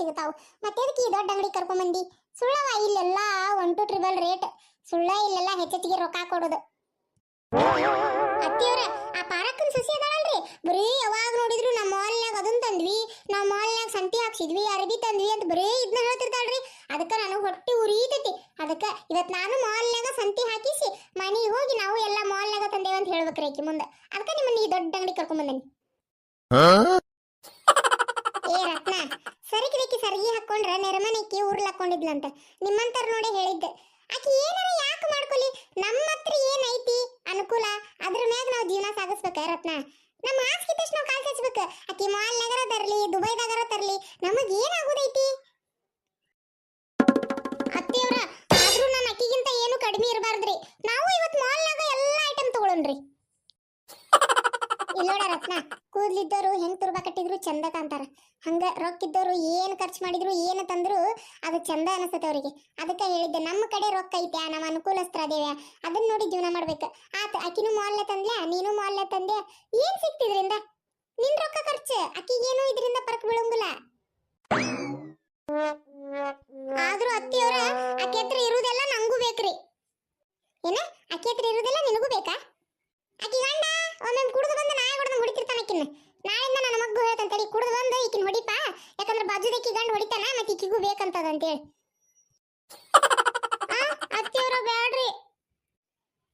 ಸಿಗ್ತಾವ ಮತ್ತೆ ಅದಕ್ಕೆ ಈ ದೊಡ್ಡ ಅಂಗಡಿ ಕರ್ಕೊಂಬಂದಿ ಸುಳ್ಳವ, ಇಲ್ಲೆಲ್ಲ ಒನ್ ಟು ಟ್ರಿಬಲ್ ರೇಟ್ ಸುಳ್ಳ ಇಲ್ಲೆಲ್ಲ ಹೆಚ್ಚೆಚ್ಚಿಗೆ ರೊಕ್ಕ ಕೊಡೋದು. ಅತ್ತಿಯವ್ರ, ಆ ಪಾರಕ್ಕನ್ ಸಸಿ ಅದಾಳಲ್ರಿ? ಬರೀ ಯಾವಾಗ ನೋಡಿದ್ರು ನಮ್ಮ ಮಾಲ್ನ್ಯಾಗ ಅದನ್ನ ತಂದ್ವಿ, ನಮ್ಮ ಮಾಲ್ನ್ಯಾಗ ಸಂತಿ ಹಾಕ್ಸಿದ್ವಿ ಅರಬಿ ತಂದ್ವಿ ಅಂತ ಬರೀ ಇದನ್ನ ಹೇಳ್ತಿರ್ತಾಳ್ರಿ. ಅದಕ್ಕೆ ನಾನು ಹೊಟ್ಟೆ ಉರಿತೈತಿ. ಅದಕ್ಕೆ ಇವತ್ತು ನಾನು ಮಾಲ್ನ್ಯಾಗ ಸಂತಿ ಹಾಕಿಸಿ, ಮನೆಗೆ ಹೋಗಿ ನಾವು ಎಲ್ಲ ಮಾಲ್ನ್ಯಾಗ ತಂದೇವಂತ ಹೇಳ್ಬೇಕ್ರಿ ಆಕಿ ಮುಂದೆ. ಅದಕ್ಕೆ ನಿಮ್ಮನ್ನ ಈ ದೊಡ್ಡ ಅಂಗಡಿ ಕರ್ಕೊಂಡ್ ಬಂದೇನಿ ಏ ರತ್ನ ಸರಿಕಿದಕ್ಕೆ ಹಾಕೊಂಡ್ರ ಊರ್ಲ ಹಾಕೊಂಡಿದ್ಲಂತೆ ನಿಮ್ಮಂತರ ನೋಡಿ ಹೇಳಿದ್ದೆ. ಆಕಿ ಏನಾರ ಯಾಕೆ ಮಾಡ್ಕೊಲಿ? ನಮ್ಮ ಹತ್ರ ಏನೈತಿ? ಅನುಕೂಲ? ಅದ್ರ ಮ್ಯಾಗ ನಾವು ಜೀವನ ಸಾಗಿಸ್ಬೇಕ ರತ್ನ? ನಮ್ಮ ಆಸ್ತಿ ತಕ್ಷಣ ಕಾಲ್ ಹಚ್ಬೇಕು. ಆಕಿ ಮಾಲ್ನಾಗರ ತರ್ಲಿ, ದುಬೈದಾಗರ ತರಲಿ, ನಮಗ್ ಏನಾಗೋದೈತಿ? ಅತ್ತೆಯವರ, ಆದ್ರೂ ನಾನು ಅಕ್ಕಿಗಿಂತ ಏನು ಕಡಿಮೆ ಇರಬಾರ್ದ್ರಿ. ನಾವು ಇವತ್ ಮಾಲ್ನಾಗ ಎಲ್ಲಾ ಐಟಮ್ ತಗೊಳನ್ರಿ. ಇಲ್ಲೋಡ ರತ್ನ ಕೂದ್ಲಿದ್ದವರು ಹೆಂಗ್ ತುರ್ಬಾ ಕಟ್ಟಿದ್ರು ಚಂದ ಕಾಂತಾರ ಹಂಗ ರೊಕ್ಕಿದ್ದವರು ಏನು ಖರ್ಚು ಮಾಡಿದ್ರು, ಏನು ತಂದ್ರು, ಅದು ಚಂದ ಅನಿಸ್ತದೆ ಅವರಿಗೆ. ಅದಕ್ಕೆ ಹೇಳಿದ್ದೆ, ನಮ್ಮ ಕಡೆ ರೊಕ್ಕ ಐತೆ ನಮ್ಮ ಅನುಕೂಲಸ್ತ್ರ ಅದೇವ್ಯಾ? ಅದನ್ನ ನೋಡಿ ಜೀವನ ಮಾಡ್ಬೇಕು. ಆತ ಆಕಿನೂ ಮಾಲ್ಲೆ ತಂದ್ಯಾ ನೀನು ಮಾಲ್ಲೆ ತಂದೆ. ಏನು ಸಿಕ್ತಿದ್ರಿಂದ ನಿನ್ ರೊಕ್ಕ ಖರ್ಚು. ಆಕಿಗೇನು ಇದರಿಂದ ಪರಕ್ ಬೀಳಂಗಿಲ್ಲ. ಆದ್ರೂ ಅತ್ತಿಯವರ ಆಕೆ ಹತ್ರ ಇರುವುದೆಲ್ಲ ನಂಗೂ ಬೇಕ್ರಿ. ಏನ? ಆಕೆ ಹತ್ರ ಇರುವುದೆಲ್ಲ ನಿನಗೂ ಬೇಕಾ? ಆಕಿ ಗಂಡ ಒಮ್ಮೆ ಕುಡಿದು ಬಂದು ನಾಯಿ ಹುಡುಕಿರ್ತಾನೆ ಹೊಡಿತಿರ್ತಾನ ಮತ್ತೆ ಈಕಿಗೂ ಬೇಕಂತದ ಆ ಅತ್ತಿಯವ್ರ ಬ್ಯಾಡ್ರಿ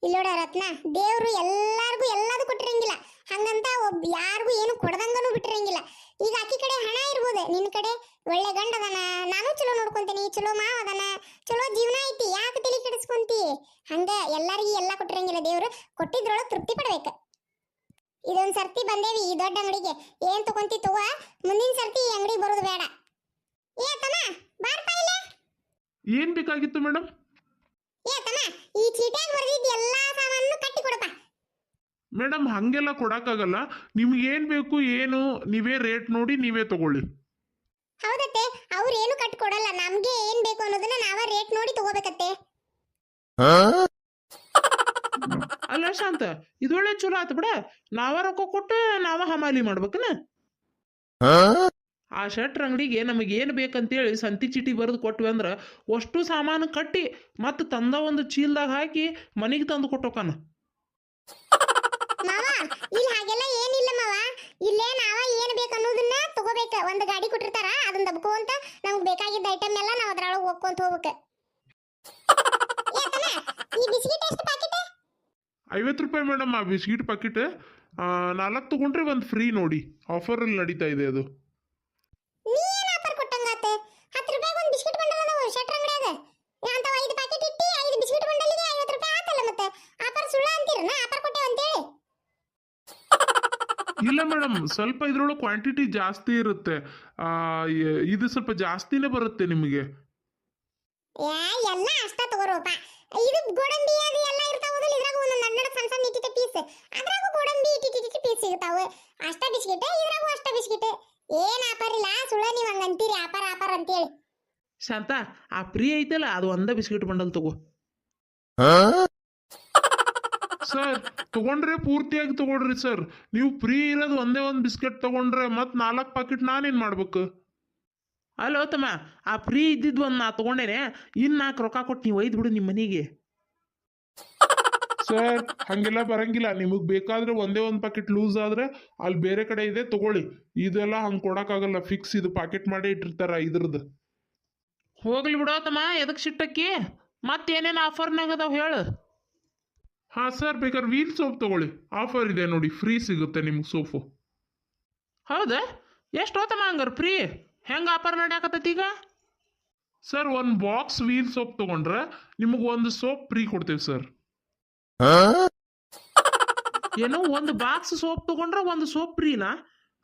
ಇಲ್ಲೋಡ ರತ್ನ, ದೇವ್ರು ಎಲ್ಲಾರ್ಗೂ ಎಲ್ಲದೂ ಕೊಟ್ಟಿರಂಗಿಲ್ಲ. ಹಂಗಂತ ಒಬ್ ಯಾರಿಗೂ ಏನು ಕೊಡದಂಗನೂ ಬಿಟ್ಟಿರಂಗಿಲ್ಲ. ಈಗ ಅಕ್ಕಿ ಕಡೆ ಹಣ ಇರ್ಬೋದೆ ನಿನ್ನ ಕಡೆ? ಒಳ್ಳೆ ಗಂಡ ಅದನ ನಾನು ಚಲೋ ನೋಡ್ಕೊಂತೀನಿ, ಚಲೋ ಮಾವ ಅದನ ಚಲೋ ಜೀವನ ಐತಿ, ಯಾಕೆ ತಲೆ ಕೆಡಿಸ್ಕೊಂತಿ? ಹಂಗ ಎಲ್ಲರಿಗೂ ಎಲ್ಲ ಕೊಟ್ಟಿರಂಗಿಲ್ಲ ದೇವ್ರು, ಕೊಟ್ಟಿದ್ರೊಳಗೆ ತೃಪ್ತಿ ಪಡ್ಬೇಕು. ಇದೊಂದ್ ಸರ್ತಿ ಬಂದೇವಿ ಈ ದೊಡ್ಡ ಅಂಗಡಿಗೆ. ಏನ್ ತಗೊಂತಿ ತಗೋ, ಮುಂದಿನ ಸರ್ತಿ ಈ ಅಂಗಡಿ ಬರೋದು ಬೇಡ. ಏ ತಮ್ಮ ಇಲ್ಲ? ಏನ್ ಬೇಕಾಗಿತ್ತು ಮೇಡಮ್ ಏ ತಮ್ಮ ಈ ಚೀಟ್ಯಾಗ ಬರ್ದಿದ್ದ ಎಲ್ಲಾ ಸಾಮಾನು ಕಟ್ಟಿ ಕೊಡಪ್ಪ. ಮೇಡಮ್ ಹಂಗೆಲ್ಲ ಕೊಡಕ್ಕಾಗಲ್ಲ. ನಿಮ್ಗೆ ಏನ್ ಬೇಕು ಏನು ನೀವೇ ರೇಟ್ ನೋಡಿ ನೀವೇ ತಗೊಳ್ಳಿ. ಹೌದತ್ತೆ ಅವ್ರು ಏನು ಕಟ್ಟಿ ಕೊಡಲ್ಲ. ನಮ್ಗೆ ಏನ್ ಬೇಕು ಅನ್ನೋದನ್ನ ನಾವ ರೇಟ್ ನೋಡಿ ತಗೋಬೇಕತ್ತೆ. ಅಲ್ಲ ಶಾಂತ ಇದೊಳ್ಳೆ ಚಲೋ ಆತು ಬಿಡ. ನಾವ ರೊಕ್ಕ ಕೊಟ್ಟು ನಾವ ಹಮಾಲಿ ಮಾಡ್ಬೇಕನ? ಆ ಶಟ್ರ್ ಅಂಗಡಿಗೆ ನಮಗೆ ಏನು ಬೇಕಂತೇಳಿ ಸಂತಿ ಚೀಟಿ ಬರೆದು ಕೊಟ್ವಿ ಅಂದ್ರೆ ಅಷ್ಟು ಸಾಮಾನು ಕಟ್ಟಿ ಮತ್ತು ತಂದ ಒಂದು ಚೀಲದಾಗ ಹಾಕಿ ಮನೆಗೆ ತಂದು ಕೊಟ್ಟೋಕನ. ಮಾವ ಇಲ್ಲಿ ಹಾಗೆಲ್ಲ ಏನಿಲ್ಲ ಮಾವ. ಇಲ್ಲೇ ನಾವ ಏನು ಬೇಕು ಅನ್ನೋದನ್ನ ತಗೋಬೇಕು. ಒಂದ್ ಗಾಡಿ ಕೊಟ್ಟಿರ್ತಾರ ಅದನ್ನ ದಬ್ಕೊಂತ ನಮ್ಗ್ ಬೇಕಾಗಿದ್ದ ಐಟಮ್ ಎಲ್ಲ ನಾವು ಅದರೊಳಗೆ ಹೋಗ್ಕೊಂತ ಹೋಗ್ಬೇಕ. ಈ ಬಿಸ್ಕಿಟ್ ಎಷ್ಟು ಪ್ಯಾಕೆಟ್ ಐವತ್ತು ರೂಪಾಯಿ ಮೇಡಮ್ ಆ ಬಿಸ್ಕಿಟ್ ಪಾಕಿಟ್ ನಾಲ್ಕು ತಗೊಂಡ್ರೆ ಒಂದು ಫ್ರೀ ನೋಡಿ. ಆಫರಲ್ಲಿ ನಡೀತಾ ಇದೆ ಅದು ನೀ ಏನ್ ಆಫರ್ ಕೊಟ್ಟಂಗಾತೆ ಹತ್ತು ರೂಪಾಯಿಗೆ ಒಂದು ಬಿಸ್ಕಿಟ್ ಬಂಡಲ್ ಅದಾವ ಶಟ್ರ್ ಅಂಗಡಿಯಾಗ ಅಂತ ಐದು ಪ್ಯಾಕೆಟ್ ಇಟ್ಟಿ ಐದು ಬಿಸ್ಕಿಟ್ ಬಂಡಲ್ಗೆ ಐವತ್ತು ರೂಪಾಯಿ ಆತಲ್ಲ ಮತ್ತೆ ಆಫರ್ ಸುಳ್ಳ ಅಂತೀರನ ಆಫರ್ ಕೊಟ್ಟೆವು ಅಂತೇಳಿ ಇಲ್ಲ ಮೇಡಮ್ ಸ್ವಲ್ಪ ಇದ್ರೊಳಗೆ ಕ್ವಾಂಟಿಟಿ ಜಾಸ್ತಿ ಇರುತ್ತೆ. ಆ, ಇದು ಸ್ವಲ್ಪ ಜಾಸ್ತಿನೇ ಬರುತ್ತೆ ನಿಮಗೆ. ಯಾ ಎಲ್ಲ ಅಷ್ಟ ಇದು ಗೋಡಂಬಿ ಅದು ಎಲ್ಲ ಇರ್ತಾವಲ್ಲ ಇದ್ರಾಗ ಒಂದೊಂದು ಹನ್ನೆರಡು ಸಣ್ಣ ಸಣ್ಣ ಇಟ್ಟಿಟ್ಟ ಪೀಸ್ ಅದ್ರಾಗೂ ಗೋಡಂಬಿ ಇಟ್ಟಿಟ್ಟಿಟ್ಟು ಪೀಸ್ ಸಿಗ್ತಾವ ಅಷ್ಟ ಬಿಸ್ಕಿಟ್ ಇದ್ರಾಗೂ ಅಷ್ಟ ಬಿಸ್ಕಿಟ್. ಏನ್ ಆಫರ್ ಇಲ್ಲ ಸುಳ್ಳ ನೀವ್ ಹಂಗ ಅಂತೀರಿ ಆಫರ್ ಆಫರ್ ಅಂತೇಳಿ. ಶಾಂತ ಆ ಫ್ರೀ ಐತಲ್ಲ ಅದು ಒಂದ ಬಿಸ್ಕಿಟ್ ಬಂಡಲ್ ತಗೋ. ಸರ್, ತಗೊಂಡ್ರೆ ಪೂರ್ತಿಯಾಗಿ ತಗೊಳ್ರಿ ಸರ್. ನೀವು ಫ್ರೀ ಇರೋದು ಒಂದೇ ಒಂದು ಬಿಸ್ಕೆಟ್ ತಗೊಂಡ್ರೆ ಮತ್ತೆ ನಾಲ್ಕು ಪಾಕೆಟ್ ನಾನೇನು ಮಾಡ್ಬೇಕು? ಅಲ್ಲೋ ತಮ್ಮ, ಆ ಫ್ರೀ ಇದ್ದಿದ್ದು ಒಂದು ನಾ ತಗೊಂಡೇನೆ ಇನ್ನು ನಾಲ್ಕು ರೊಕ್ಕ ಕೊಟ್ಟು ನೀವು ಒಯ್ದು ಬಿಡು ನಿಮ್ಮ ಮನೆಗೆ. ಸರ್, ಹಂಗೆಲ್ಲ ಬರಂಗಿಲ್ಲ. ನಿಮಗೆ ಬೇಕಾದ್ರೆ ಒಂದೇ ಒಂದು ಪ್ಯಾಕೆಟ್ ಲೂಸ್ ಆದ್ರೆ ಅಲ್ಲಿ ಬೇರೆ ಕಡೆ ಇದೆ, ತಗೊಳ್ಳಿ. ಇದೆಲ್ಲ ಹಂಗೆ ಕೊಡೋಕ್ಕಾಗಲ್ಲ. ಫಿಕ್ಸ್ ಇದು ಪ್ಯಾಕೆಟ್ ಮಾಡಿ ಇಟ್ಟಿರ್ತಾರ ಇದ್ರದ್ದು ಹೋಗ್ಲಿ ಬಿಡೋ ತಮ್ಮ ಎದಕ್ಕೆ ಸಿಟ್ಟಕ್ಕಿ? ಮತ್ತೇನೇನು ಆಫರ್ನಾಗ ಅದಾವ ಹೇಳು. ಹಾಂ ಸರ್ ಬೇಕಾದ್ರೆ ವೀಲ್ ಸೋಪ್ ತಗೊಳ್ಳಿ. ಆಫರ್ ಇದೆ ನೋಡಿ ಫ್ರೀ ಸಿಗುತ್ತೆ ನಿಮ್ಗೆ ಸೋಪು ಹೌದಾ? ಎಷ್ಟು ಹೋತಮ್ಮ ಹಂಗಾರೆ ಫ್ರೀ ಹೆಂಗೆ ಆಫರ್ ನಡೆಯಾಕತ್ತೈತಿ ಈಗ? ಸರ್ ಒಂದು ಬಾಕ್ಸ್ ವೀಲ್ ಸೋಪ್ ತಗೊಂಡ್ರೆ ನಿಮಗೆ ಒಂದು ಸೋಪ್ ಫ್ರೀ ಕೊಡ್ತೇವೆ ಸರ್ ಏನೋ ಒಂದು ಬಾಕ್ಸ್ ಸೋಪ್ ತಗೊಂಡ್ರೆ ಒಂದು ಸೋಪ್ ಫ್ರೀನಾ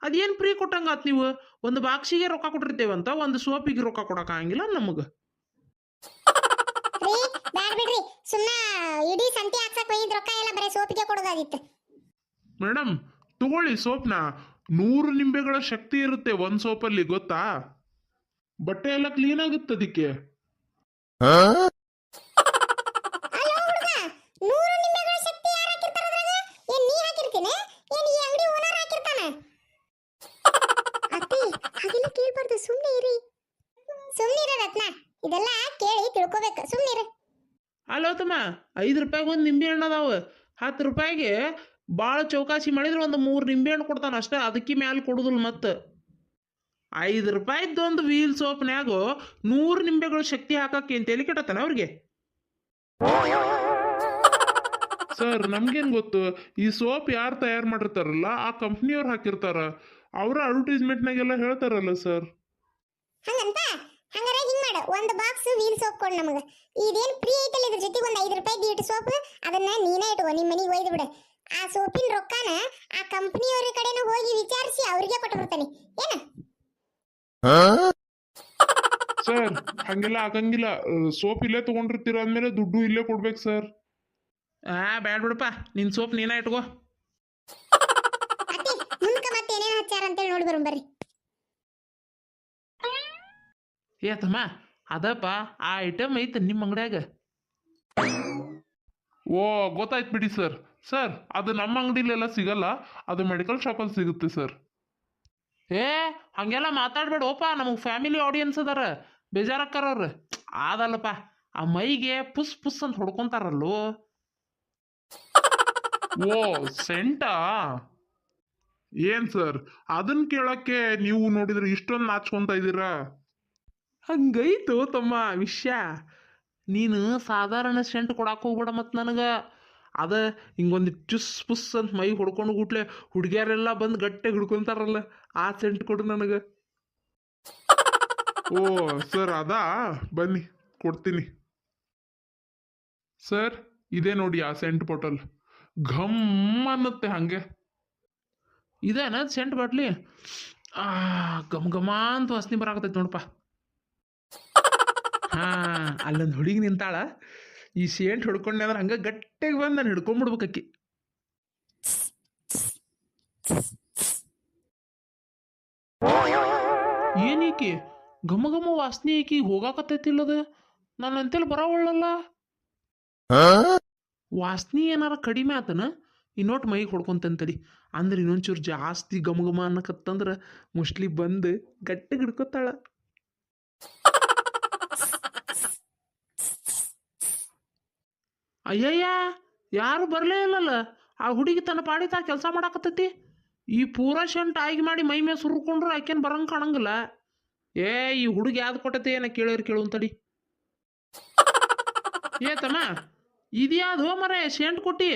ಅದೇನು ಫ್ರೀ ಕೊಟ್ಟಂಗಾತ್ ನೀವು? ಒಂದು ಬಾಕ್ಸಿಗೆ ರೊಕ್ಕ ಕೊಟ್ಟಿರ್ತೇವಂತ ಒಂದು ಸೋಪಿಗೆ ರೊಕ್ಕ ಕೊಡೋಕ್ಕಾಗಿಲ್ಲ ನಮಗೆ. ಸೋಪಿಗೆ ಕೊಡೋದಾಗಿತ್ತು. ಮೇಡಮ್ ತಗೊಳ್ಳಿ ಸೋಪ್ನ. ನೂರು ನಿಂಬೆಗಳ ಶಕ್ತಿ ಇರುತ್ತೆ ಒಂದು ಸೋಪಲ್ಲಿ ಗೊತ್ತಾ? ಬಟ್ಟೆ ಎಲ್ಲ ಕ್ಲೀನ್ ಆಗುತ್ತೆ ಅದಕ್ಕೆ. ಇದೆಲ್ಲ ಕೇಳಿ ತಿಳ್ಕೊಬೇಕು. ಸುಮ್ಮನಿರು ಅಲೋ ತಮ್ಮ ಐದು ರೂಪಾಯಿಗೆ ಒಂದು ನಿಂಬೆ ಹಣ್ಣು ಹತ್ತು ರೂಪಾಯಿಗೆ ಭಾಳ ಚೌಕಾಸಿ ಮಾಡಿದ್ರೆ ಒಂದು ಮೂರು ನಿಂಬೆ ಹಣ್ಣು ಕೊಡ್ತಾನೆ ಅಷ್ಟೇ, ಅದಕ್ಕೆ ಮ್ಯಾಲೆ ಕೊಡುದಿಲ್ಲ ಮತ್ತೆ. ಐದು ರೂಪಾಯಿದ್ದೊಂದು ವೀಲ್ ಸೋಪ್ನ್ಯಾಗ ನೂರು ನಿಂಬೆಗಳು ಶಕ್ತಿ ಹಾಕಕ್ಕೆ ಅಂತ ಹೇಳಿ ಕೆಟ್ಟತಾನೆ ಅವ್ರಿಗೆ? ಸರ್, ನಮ್ಗೇನು ಗೊತ್ತು, ಈ ಸೋಪ್ ಯಾರು ತಯಾರು ಮಾಡಿರ್ತಾರಲ್ಲ, ಆ ಕಂಪ್ನಿಯವ್ರು ಹಾಕಿರ್ತಾರ. ಅವರ ಅಡ್ವರ್ಟೈಸ್ಮೆಂಟ್ನಾಗೆಲ್ಲ ಹೇಳ್ತಾರಲ್ಲ ಸರ್ ಹಂಗಂತ ಹಂಗಾರೆ ಹಿಂಗ್ ಮಾಡು ಒಂದು ಬಾಕ್ಸ್ ವೀಲ್ ಸೋಪ್ ಕೊಡು ನಮಗೆ. ಇದೇನು ಫ್ರೀ ಐತಲ್ಲ ಇದ್ರ ಜೊತೆಗೆ ಒಂದು ಐದು ರೂಪಾಯಿ ದೀಟ್ ಸೋಪ್ ಅದನ್ನ ನೀನೇ ಇಟ್ಕೋ ನಿಮ್ಮ ಮನೆಗೆ ಒಯ್ದು ಬಿಡು. ಆ ಸೋಪಿನ ರೊಕ್ಕನ ಆ ಕಂಪ್ನಿಯವ್ರ ಕಡೆನೂ ಹೋಗಿ ವಿಚಾರಿಸಿ ಅವ್ರಿಗೆ ಕೊಟ್ಟು ಬರ್ತಾನೆ ಏನ ಸರ್ ಹಂಗೆಲ್ಲ ಆಗಂಗಿಲ್ಲ. ಸೋಪ್ ಇಲ್ಲೇ ತಗೊಂಡಿರ್ತೀರ ಅಂದ್ಮೇಲೆ ದುಡ್ಡು ಇಲ್ಲೇ ಕೊಡ್ಬೇಕು ಸರ್. ಆ ಬ್ಯಾಡ ಬಿಡಪ್ಪ. ನಿನ್ ಸೋಪ್ ನೀನೇ ಇಟ್ಕೋ. ಅತ್ತೆ ಮುಂದಕ್ಕೆ ಮತ್ತೆ ಏನೇನು ಹಚ್ಚಾರ ಅಂತೇಳಿ ನೋಡಿ ಬರೋಣ ಬರ್ರಿ. ಏ ತಮ್ಮ ಅದಪ್ಪ ಆ ಐಟಮ್ ಐತೆ ನಿಮ್ಮ ಅಂಗಡ್ಯಾಗ. ಓ ಗೊತ್ತಾಯ್ತು ಬಿಡಿ ಸರ್. ಸರ್ ಅದು ನಮ್ಮ ಅಂಗಡಿಲೆಲ್ಲ ಸಿಗಲ್ಲ ಅದು ಮೆಡಿಕಲ್ ಶಾಪಲ್ಲಿ ಸಿಗುತ್ತೆ ಸರ್. ಏ ಹಂಗೆಲ್ಲ ಮಾತಾಡ್ಬೇಡ ಓಪ ನಮಗೆ ಫ್ಯಾಮಿಲಿ ಆಡಿಯನ್ಸ್ ಅದಾರ ಬೇಜಾರಕ್ಕಾರ ಆದಲ್ಲಪ್ಪ ಆ ಮೈಗೆ ಪುಸ್ ಪುಸ್ ಅಂತ ಹೊಡ್ಕೊಂತಾರಲ್ಲೋ. ಓ ಸೆಂಟಾ? ಏನ್ ಸರ್ ಅದನ್ನ ಕೇಳಕ್ಕೆ ನೀವು ನೋಡಿದ್ರೆ ಇಷ್ಟೊಂದು ನಾಚ್ಕೊಂತ ಇದ್ದೀರಾ ಹಂಗೈತು ತಮ್ಮ ವಿಷಯ. ನೀನು ಸಾಧಾರಣ ಸೆಂಟ್ ಕೊಡಕ್ಕೆ ಹೋಗ್ಬೇಡ ಮತ್ತು ನನಗೆ. ಅದ ಹಿಂಗೊಂದು ಚುಸ್ ಪುಸ್ ಅಂತ ಮೈ ಹೊಡ್ಕೊಂಡು ಗುಟ್ಲೆ ಹುಡುಗಿಯರೆಲ್ಲ ಬಂದು ಗಟ್ಟೆ ಹಿಡ್ಕೊಂತಾರಲ್ಲ ಆ ಸೆಂಟ್ ಕೊಡು ನನಗೆ. ಓ, ಸರ್ ಅದಾ? ಬನ್ನಿ, ಕೊಡ್ತೀನಿ. ಸರ್, ಇದೇ ನೋಡಿ ಆ ಸೆಂಟ್ ಬಾಟಲ್. ಘಮ್ ಅನ್ನತ್ತೆ ಹಂಗೆ. ಇದೇನ ಸೆಂಟ್ ಬಾಟ್ಲಿ? ಆ, ಘಮ ಘಮ ಅಂತ ವಾಸನೆ ಬರಾಕತ್ತೈತಿ ನೋಡಪ್ಪ. ಹಾ ಅಲ್ಲೊಂದು ಹುಡುಗಿ ನಿಂತಾಳ. ಈ ಸೇಂಟ್ ಹೊಡ್ಕೊಂಡೆ ಅಂದ್ರೆ ಹಂಗ ಗಟ್ಟಿಗೆ ಬಂದು ನಾನು ಹಿಡ್ಕೊಂಡ್ಬಿಡ್ಬೇಕಿ ಏನೀಕಿ? ಘಮ ಘಮ ವಾಸನೆ ಈಕಿ ಹೋಗಾಕತ್ತೈತಿಲ್ಲದ? ನಾನು ಬರ ಬರೋವಳ್ಳಲ್ಲ ವಾಸನೆ ಏನಾರ ಕಡಿಮೆ ಆತನ? ಇನ್ನೊಟ್ಟು ಮೈಗೆ ಹೊಡ್ಕೊಂತಂತಡಿ. ಅಂದ್ರೆ ಇನ್ನೊಂಚೂರು ಜಾಸ್ತಿ ಘಮ ಘಮ ಅನ್ನಕತ್ತಂದ್ರೆ ಮುಸ್ಲಿ ಬಂದು ಗಟ್ಟಿಗೆ ಹಿಡ್ಕೊತಾಳ. ಅಯ್ಯಯ್ಯ, ಯಾರು ಬರಲೇ ಇಲ್ಲಲ್ಲ. ಆ ಹುಡುಗಿ ತನ್ನ ಪಾಡಿ ತಾ ಕೆಲಸ ಮಾಡಾಕತ್ತೈತಿ. ಈ ಪೂರಾ ಶಂಟ್ ಆಗಿ ಮಾಡಿ ಮೈ ಮೇಲೆ ಸುರ್ಕೊಂಡ್ರೆ ಆಕೆನ್ ಬರಂಗ್ ಕಾಣಂಗಿಲ್ಲ. ಏ, ಈ ಹುಡುಗಿ ಯಾವ್ದು ಕೊಟ್ಟತಿ ಏನ ಕೇಳಿರ್ ಕೇಳು ಅಂತಡಿ ಏ ತಮ್ಮ ಹೋ ಮರೆ, ಶೆಂಟ್ ಕೊಟ್ಟಿ.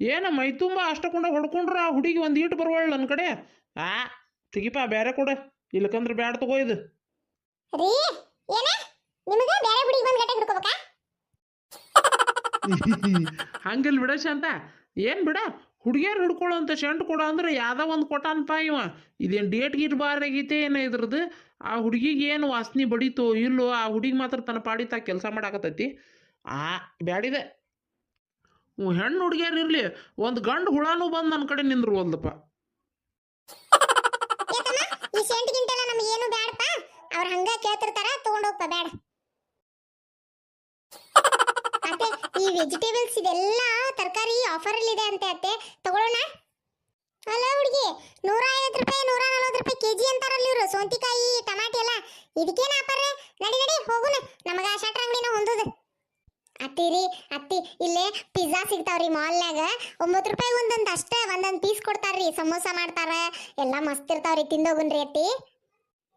ಏನ ಮೈ ತುಂಬ ಅಷ್ಟಕೊಂಡ ಹೊಡ್ಕೊಂಡ್ರೆ ಆ ಹುಡುಗಿ ಒಂದು ಈಟು ಬರುವಳ ನನ್ನ ಕಡೆ. ಆ, ತೆಗಿಪ ಬೇರೆ ಕೊಡು. ಇಲ್ಲಕಂದ್ರೆ ಬ್ಯಾಡ ತಗೋ ಇದು. ರೀ, ಏನ? ನಿಮಗೆ ಬೇರೆ ಹುಡುಗಿ ಬಂದು ಗಟ್ಟೆ ಹಿಡ್ಕೋಬೇಕಾ? ಹಂಗಿಲ್ ಬಿಡ ಶಾಂತ. ಏನು ಬಿಡ? ಹುಡುಗಿಯರು ಹಿಡ್ಕೊಳ್ಳೋ ಅಂತ ಶೆಂಟ್ ಕೊಡ ಅಂದ್ರೆ ಯಾವ್ದೋ ಒಂದು ಕೊಟ್ಟಾನಪ್ಪ ಇವ. ಇದೇನು ಡೇಟ್ ಗೀಟ್ ಬಾರ್ ಆಗೈತೆ ಏನು ಇದ್ರದ್ದು. ಆ ಹುಡುಗಿಗೆ ಏನು ವಾಸನೆ ಬಡಿತೋ ಇಲ್ಲೋ ಆ ಹುಡುಗಿ ಮಾತ್ರ ತನ್ನ ಪಾಡಿ ಕೆಲಸ ಮಾಡಾಕತ್ತೈತಿ. ಆ, ಬ್ಯಾಡಿದೆ. ಹೆಣ್ಣು ಹುಡುಗಿಯರು ಇರಲಿ, ಒಂದು ಗಂಡು ಹುಳಾನು ಬಂದು ನನ್ನ ಕಡೆ ನಿಂದ್ರು ಒಂದಪ್ಪ ಈ ಏನು ಅವ್ರ ಹಂಗ ಕೇಳ್ತಿರ್ತಾರ, ತಗೊಂಡ್ ಹೋಗ್ಪ ಅತ್ತೆ, ಈ ವೆಜಿಟೇಬಲ್ಸ್ ಇದೆಲ್ಲ ತರಕಾರಿ ಆಫರ್ ಅಲ್ಲಿ ಇದೆ ಅಂತೆ ಅತ್ತೆ. ತಗೊಳ್ಳೋಣ? ಅಲ್ಲ ಹುಡುಗಿ ನೂರ ಐವತ್ತು ರೂಪಾಯಿ ನೂರ ನಲ್ವತ್ತು ರೂಪಾಯಿ ಕೆಜಿ ಅಂತಾರಲ್ಲ ಇವರು, ಸೋಂತಿಕಾಯಿ, ಟಮಾಟಿ ಎಲ್ಲ. ಇದಕ್ಕೇನು ಆಫರ್? ನಡಿ ನಡಿ ಹೋಗುನ ನಮಗ ಆ ಶಟ್ರ ಅಂಗಡಿನ ಹೊಂದದ. ಅತ್ತಿರಿ ಅತ್ತಿ, ಇಲ್ಲೇ ಪಿಜ್ಜಾ ಸಿಗ್ತಾವ್ರಿ ಮಾಲ್ನಾಗ ಒಂಬತ್ತು ರೂಪಾಯಿ ಒಂದೊಂದು ಅಷ್ಟೇ, ಒಂದೊಂದು ಪೀಸ್ ಕೊಡ್ತಾರ್ರಿ. ಸಮೋಸ ಮಾಡ್ತಾರ, ಎಲ್ಲ ಮಸ್ತ್ ಇರ್ತಾವ್ರಿ ತಿಂದೋಗುನ್ರಿ ಅತ್ತಿ.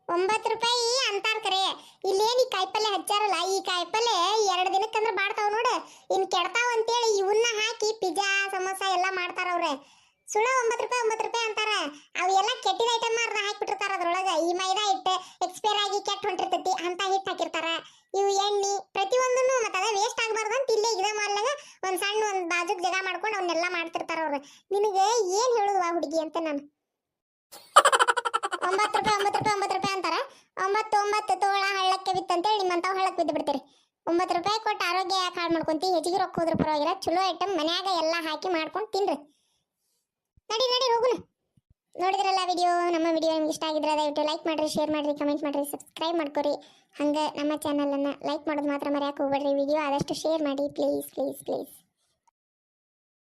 ಒಂಬತ್ತು ರೂಪಾಯಿ ಅಂತಾರ ಕರೆ. ಇಲ್ಲೇನ್ ಈ ಕಾಯಿಪಲ್ಲೆ ಹಚ್ಚಾರಲ್ಲ, ಈ ಕಾಯಿಪಲ್ಲೆ ಎರಡು ದಿನಕ್ಕಂದ್ರ ಬಾಡ್ತಾವ ನೋಡು. ಇನ್ ಕೆಡ್ತಾವ ಅಂತೇಳಿ ಇವನ್ನ ಹಾಕಿ ಪಿಜ್ಜಾ, ಸಮೋಸ ಎಲ್ಲ ಮಾಡ್ತಾರ ಅವ್ರೆ. ಸುಳ್ಳ ಒಂಬತ್ತು ರೂಪಾಯಿ ಒಂಬತ್ತು ರೂಪಾಯಿ ಅಂತಾರ. ಅವೆಲ್ಲ ಕೆಟ್ಟಿದ ಐಟಮ್ ಅರ್ಧ ಹಾಕಿಬಿಟ್ಟಿರ್ತಾರ ಅದರೊಳಗೆ. ಈ ಮೈದಾ ಹಿಟ್ಟು ಎಕ್ಸ್ಪೈರ್ ಆಗಿ ಕೆಟ್ಟ ಹೊಂಟಿರ್ತೈತಿ ಅಂತ ಹಿಟ್ಟು ಹಾಕಿರ್ತಾರ. ಇವು ಎಣ್ಣೆ ಪ್ರತಿಯೊಂದನ್ನು ಮತ್ತೆ ಅದ ವೇಸ್ಟ್ ಆಗಬಾರ್ದು ಅಂತ ಇಲ್ಲೇ ಇದೇ ಮಾಡಲಾಗ ಒಂದು ಸಣ್ಣ ಒಂದು ಬಾಜುಕ್ ಜಾಗ ಮಾಡ್ಕೊಂಡು ಅವನ್ನೆಲ್ಲ ಮಾಡ್ತಿರ್ತಾರ ಅವ್ರು. ನಿನಗೆ ಏನು ಹೇಳುದು ಆ ಹುಡುಗಿ ಅಂತ ನಾನು. ಒಂಬತ್ತು ರೂಪಾಯಿ ಒಂಬತ್ತು ರೂಪಾಯಿ ಒಂಬತ್ತು ರೂಪಾಯಿ ಅಂತಾರೆ. ಒಂಬತ್ತು ಒಂಬತ್ತು ತೋಳ ಹಳ್ಳಕ್ಕೆ ಬಿತ್ತಂತೇಳಿ ನಿಮ್ಮಂತ ಹಳ್ಳಕ್ಕೆ ಬಿದ್ದು ಬಿಡ್ತೀರಿ. ಒಂಬತ್ತು ರೂಪಾಯಿ ಕೊಟ್ಟು ಆರೋಗ್ಯ ಯಾಕೆ ಹಾಳು ಮಾಡ್ಕೊಂತಿ? ಹೆಚ್ಚಿಗೆ ರೊಕ್ಕ ಹೋದ್ರ ಪರವಾಗಿಲ್ಲ. ಚಲೋ ಐಟಮ್ ಮನ್ಯಾಗ ಎಲ್ಲ ಹಾಕಿ ಮಾಡ್ಕೊಂಡು ತಿನ್ರಿ. ನಡಿ ನಡಿ ಹೋಗುಣ ನೋಡಿದ್ರಲ್ಲ ವಿಡಿಯೋ ನಮ್ಮ ವಿಡಿಯೋ ನಿಮ್ಗೆ ಇಷ್ಟ ಆಗಿದ್ರೆ ದಯವಿಟ್ಟು ಲೈಕ್ ಮಾಡಿರಿ ಶೇರ್ ಮಾಡಿರಿ ಕಮೆಂಟ್ ಮಾಡಿರಿ ಸಬ್ಸ್ಕ್ರೈಬ್ ಮಾಡ್ಕೊರಿ. ಹಂಗೆ ನಮ್ಮ ಚಾನಲನ್ನು ಲೈಕ್ ಮಾಡೋದು ಮಾತ್ರ ಮರೆಯಕ್ಕೆ ಹೋಗ್ಬೇಡ್ರಿ. ವಿಡಿಯೋ ಆದಷ್ಟು ಶೇರ್ ಮಾಡಿ. Please please please